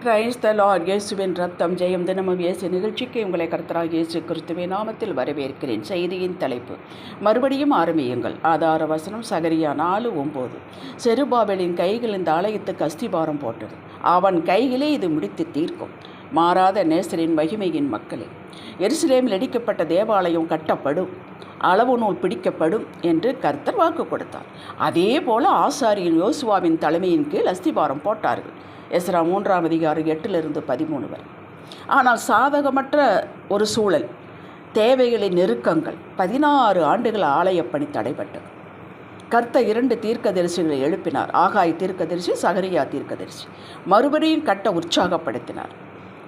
கிரைஸ்த Lord இயேசுவின் ரத்தம் ஜெயம் தினமும் இயேசு நிகழ்ச்சிக்கு உங்களை கருத்தராக இயேசு கிறிஸ்துவே நாமத்தில் வரவேற்கிறேன். செய்தியின் தலைப்பு மறுபடியும் ஆரம்பியுங்கள். ஆதார வசனம் சகரியா நாலு ஒம்பது. செருபாபலின் கைகள் இந்த ஆலயத்துக்கு அஸ்திபாரம் போட்டது. அவன் கையிலே இது முடித்து தீர்க்கும். மாறாத நேசரின் மகிமையின் மக்களே எருசலேமில் இடிக்கப்பட்ட தேவாலயம் கட்டப்படும் அளவு நூல் பிடிக்கப்படும் என்று கர்த்தர் வாக்கு கொடுத்தார். அதே போல ஆசாரியின் யோசுவாவின் தலைமையின் கீழ் அஸ்திபாரம் போட்டார்கள். எஸ்ரா மூன்றாம் அதிகாரம் எட்டிலிருந்து பதிமூணு வரை. ஆனால் சாதகமற்ற ஒரு சூழல் தேவைகளின் நெருக்கங்கள் பதினாறு ஆண்டுகள் ஆலயப்பணி தடைபட்டது. கர்த்த இரண்டு தீர்க்கதரிசிகளை எழுப்பினார். ஆகாய் தீர்க்கதரிசி சகரியா தீர்க்கதரிசி. மறுபடியும் கட்ட உற்சாகப்படுத்தினார்.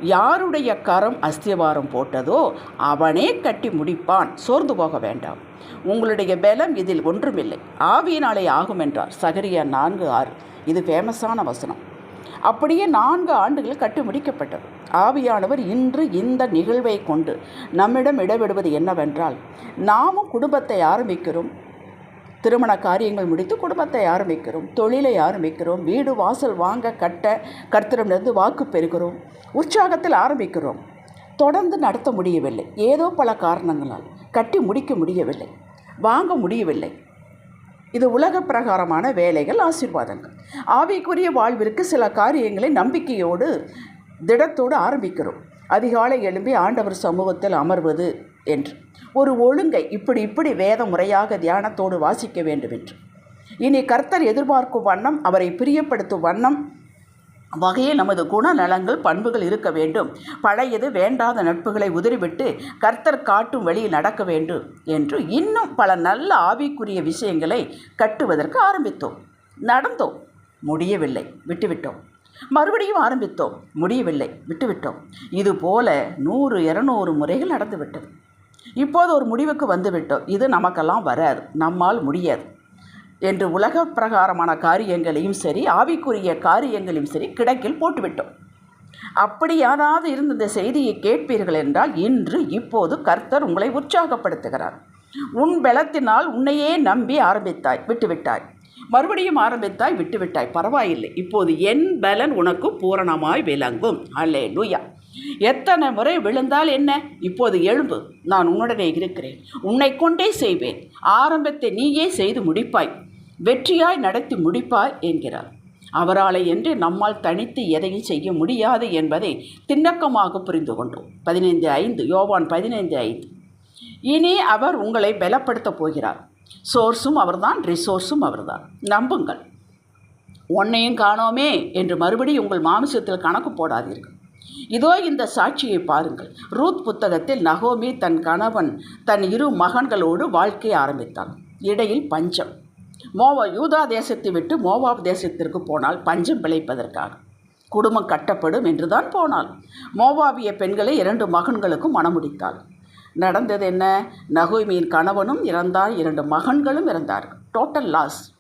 யாருடைய கரம் அஸ்திவாரம் போட்டதோ அவனே கட்டி முடிப்பான். சோர்ந்து போக வேண்டாம். உங்களுடைய பலம் இதில் ஒன்றுமில்லை. ஆவியினாலே ஆகும் என்றார் சகரியா நான்கு ஆறு. இது ஃபேமஸான வசனம். அப்படியே நான்கு ஆண்டுகள் கட்டி முடிக்கப்பட்டது ஆவியானவர் இன்று இந்த நிகழ்வை கொண்டு நம்மிடம் இடவிடுவது என்னவென்றால் நாமும் குடும்பத்தை ஆரம்பிக்கிறோம். திருமண காரியங்கள் முடித்து குடும்பத்தை ஆரம்பிக்கிறோம். தொழிலை ஆரம்பிக்கிறோம். வீடு வாசல் வாங்க கட்ட கர்த்தரிடமிருந்து வாக்கு பெறுகிறோம். உற்சாகத்தில் ஆரம்பிக்கிறோம். தொடர்ந்து நடத்த முடியவில்லை. ஏதோ பல காரணங்களால் கட்டி முடிக்க முடியவில்லை. வாங்க முடியவில்லை. இது உலக பிரகாரமான வேலைகள் ஆசீர்வாதங்கள். ஆவிக்குரிய வாழ்விற்கு சில காரியங்களை நம்பிக்கையோடு திடத்தோடு ஆரம்பிக்கிறோம். அதிகாலை எழும்பி ஆண்டவர் சமூகத்தில் அமர்வது என்று. ஒரு ஒழுங்கை இப்படி இப்படி வேத முறையாக தியானத்தோடு வாசிக்க வேண்டும் என்று இனி கர்த்தர் எதிர்பார்க்கும் வண்ணம் அவரை பிரியப்படுத்தும் வண்ணம் வகையில் நமது குணநலங்கள் பண்புகள் இருக்க வேண்டும். பழையது வேண்டாத நட்புகளை உதறிவிட்டு கர்த்தர் காட்டும் வழியில் நடக்க வேண்டும் என்று இன்னும் பல நல்ல ஆவிக்குரிய விஷயங்களை கட்டுவதற்கு ஆரம்பித்தோம். நடந்தோம். முடியவில்லை. விட்டுவிட்டோம். மறுபடியும் ஆரம்பித்தோம். முடியவில்லை. விட்டுவிட்டோம். இது போல நூறு இரநூறு முறைகள் நடந்துவிட்டது. இப்போது ஒரு முடிவுக்கு வந்துவிட்டோம். இது நமக்கெல்லாம் வராது. நம்மால் முடியாது. என்று உலக பிரகாரமான காரியங்களையும் சரி ஆவிக்குரிய காரியங்களையும் சரி கிடக்கில் போட்டுவிட்டோம். அப்படியானாவது இருந்த இந்த செய்தியை கேட்பீர்கள் என்றால் இன்று இப்போது கர்த்தர் உங்களை உற்சாகப்படுத்துகிறார். உன் பலத்தினால் உன்னையே நம்பி ஆரம்பித்தாய் விட்டுவிட்டாய். மறுபடியும் ஆரம்பித்தாய் விட்டுவிட்டாய். பரவாயில்லை. இப்போது என் பலன் உனக்கு பூரணமாய் விளங்கும். அல்லே லூயா எத்தனை முறை விழுந்தால் என்ன? இப்போது எழும்பு. நான் உன்னுடனே இருக்கிறேன். உன்னை கொண்டே செய்வேன். ஆரம்பத்தை நீயே செய்து முடிப்பாய். வெற்றியாய் நடத்தி முடிப்பாய் என்கிறார். அவராலே என்று நம்மால் தனித்து எதையும் செய்ய முடியாது என்பதை திண்ணக்கமாக புரிந்து கொண்டோம். பதினைந்து ஐந்து யோவான் பதினைந்து ஐந்து. இனி அவர் உங்களை பலப்படுத்தப் போகிறார். சோர்ஸும் அவர்தான் ரிசோர்ஸும் அவர்தான். நம்புங்கள். உன்னையும் காணோமே என்று மறுபடியும் உங்கள் மாமிசத்தில் கணக்கு போடாதீர்கள். இதோ இந்த சாட்சியை பாருங்கள். ரூத் புத்தகத்தில் நகோமி தன் கணவன் தன் இரு மகன்களோடு வாழ்க்கை ஆரம்பித்தான். இடையில் பஞ்சம். மோவா யூதா தேசத்தை விட்டு மோவாப் தேசத்திற்கு போனால் பஞ்சம் பிழைப்பதற்காக. குடும்பம் கட்டப்படும் என்றுதான் போனாள் மோவாவிய பெண்களை இரண்டு மகன்களுக்கும் மணமுடித்தாள். நடந்தது என்ன? நகுமியின் கணவனும் இறந்தார். இரண்டு மகன்களும் இறந்தார்கள். டோட்டல் லாஸ்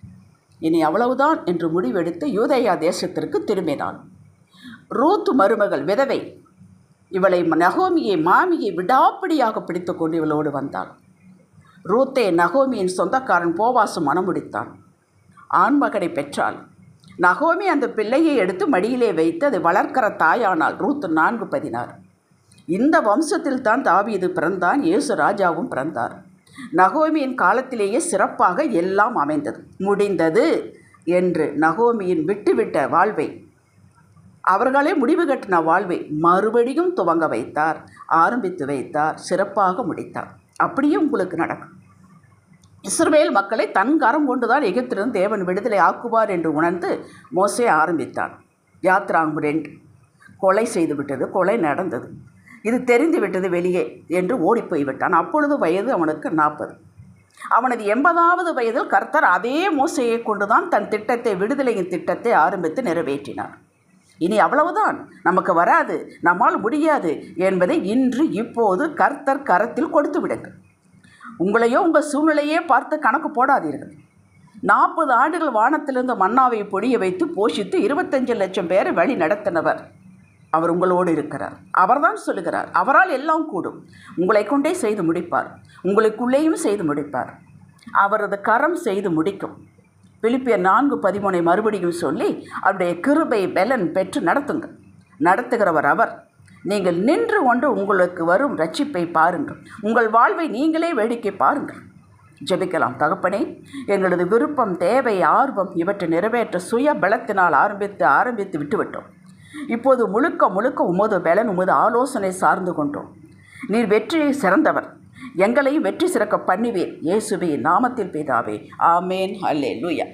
இனி அவ்வளவுதான் என்று முடிவெடுத்து யூதயா தேசத்திற்கு திரும்பினாள். ரூத் மருமகள் விதவை. இவளை நகோமியை மாமியை விடாப்பிடியாக பிடித்து கொண்டு இவளோடு வந்தாள். ரூத்தே நகோமியின் சொந்தக்காரன் போவாசு முடித்தான். ஆண்மகனை பெற்றாள். நகோமி அந்த பிள்ளையை எடுத்து மடியிலே வைத்து அதை வளர்க்கிற தாயானால் ரூத் நான்கு பதினார் இந்த வம்சத்தில் தான் தாவீது பிறந்தான் இயேசு ராஜாவும் பிறந்தார். நகோமியின் காலத்திலேயே சிறப்பாக எல்லாம் அமைந்தது. முடிந்தது என்று நகோமியின் விட்டுவிட்ட வாழ்வை. அவர்களே முடிவு கட்டின வாழ்வை மறுபடியும் துவங்க வைத்தார் ஆரம்பித்து வைத்தார் சிறப்பாக முடித்தார். அப்படியே உங்களுக்கு நடக்கும். இஸ்ரவேல் மக்களை தன் கரம் கொண்டுதான் எகிப்திலிருந்து தேவன் விடுதலை ஆக்குவார் என்று உணர்ந்து மோசே ஆரம்பித்தான் யாத்ராங்கு ரெண்டு கொலை செய்து விட்டது கொலை நடந்தது. இது தெரிந்து விட்டது வெளியே என்று ஓடிப்போய் விட்டான். அப்பொழுது வயது அவனுக்கு நாற்பது. அவனது எண்பதாவது வயதில் கர்த்தர் அதே மோசையை கொண்டுதான் தன் திட்டத்தை விடுதலையின் திட்டத்தை ஆரம்பித்து நிறைவேற்றினார். இனி அவ்வளவுதான். நமக்கு வராது. நம்மால் முடியாது என்பதை இன்று இப்போது கர்த்தர் கரத்தில் கொடுத்து விடுங்கள். உங்களையோ உங்கள் சூழ்நிலையே பார்த்து கணக்கு போடாதீர்கள். நாற்பது ஆண்டுகள் வானத்திலிருந்து மன்னாவை பொடிய வைத்து போஷித்து இருபத்தஞ்சு லட்சம் பேரை வழி நடத்தினவர் அவர் உங்களோடு இருக்கிறார். அவர்தான் சொல்லுகிறார் அவரால் எல்லாம் கூடும். உங்களை கொண்டே செய்து முடிப்பார். உங்களுக்குள்ளேயும் செய்து முடிப்பார். அவரது கரம் செய்து முடிக்கும். பிலிப்பியர் நான்கு பதிமூனை மறுபடியும் சொல்லி அவருடைய கிருபை பெலன் பெற்று நடத்துங்கள். நடத்துகிறவர் அவர். நீங்கள் நின்று கொண்டு உங்களுக்கு வரும் ரட்சிப்பை பாருங்கள். உங்கள் வாழ்வை நீங்களே வேடிக்கை பாருங்கள். ஜெபிக்கலாம் தகப்பனே. எங்களது விருப்பம் தேவை ஆர்வம் இவற்றை நிறைவேற்ற சுய பலத்தினால் ஆரம்பித்து ஆரம்பித்து விட்டுவிட்டோம். இப்போது முழுக்க முழுக்க உமது பலன் உமது ஆலோசனை சார்ந்து கொண்டோம். நீர் வெற்றியை சிறந்தவர். எங்களையும் வெற்றி சிறக்க பண்ணுவீர். இயேசுவே நாமத்தில் பிதாவே. ஆமேன். அல்லே லூயா